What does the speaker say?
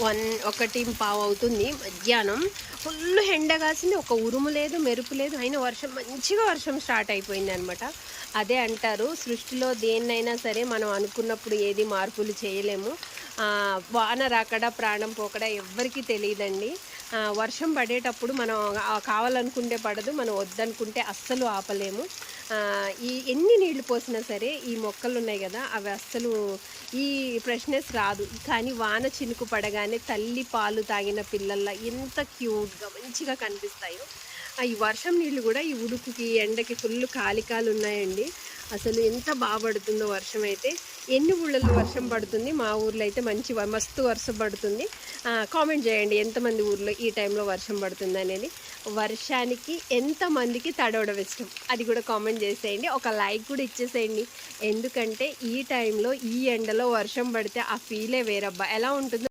One ఒకటి పావు అవుతుంది మధ్యాహ్నం. ఫుల్ ఎండ కాసింది ఒక ఉరుము లేదు మెరుపు లేదు. అయినా వర్షం మంచిగా వర్షం స్టార్ట్ అయిపోయింది అనమాట అదే అంటారు సృష్టిలో దేన్నైనా సరే మనం అనుకున్నప్పుడు ఏది మార్పులు చేయలేము. వాన రాకడా ప్రాణం పోకడా ఎవ్వరికీ తెలియదండి. వర్షం పడేటప్పుడు మనం కావాలనుకుంటే పడదు మనం వద్దనుకుంటే అస్సలు ఆపలేము. ఈ ఎన్ని నీళ్ళు పోసినా సరే ఈ మొక్కలు ఉన్నాయి కదా అవి అస్సలు ఈ ఫ్రెష్నెస్ రాదు. కానీ వాన చినుకు పడగానే తల్లి పాలు తాగిన పిల్లల్లా ఎంత క్యూట్గా మంచిగా కనిపిస్తాయో. ఈ వర్షం నీళ్ళు కూడా ఈ ఉడుకుకి ఎండకి ఫుల్ కాలికాలు ఉన్నాయండి అసలు ఎంత బాగా పడుతుందో వర్షం అయితే ఎన్ని ఊళ్ళల్లో వర్షం పడుతుంది మా ఊర్లో అయితే మంచి వ- మస్తు వర్షం పడుతుంది. కామెంట్ చేయండి ఎంతమంది ఊర్లో ఈ టైంలో వర్షం పడుతుంది అనేది. వర్షానికి ఎంతమందికి తడవడం ఇష్టం? అది కూడా కామెంట్ చేసేయండి. ఒక లైక్ కూడా ఇచ్చేసేయండి. ఎందుకంటే ఈ టైంలో ఈ ఎండలో వర్షం పడితే ఆ ఫీలే వేరబ్బా. ఎలా ఉంటుందో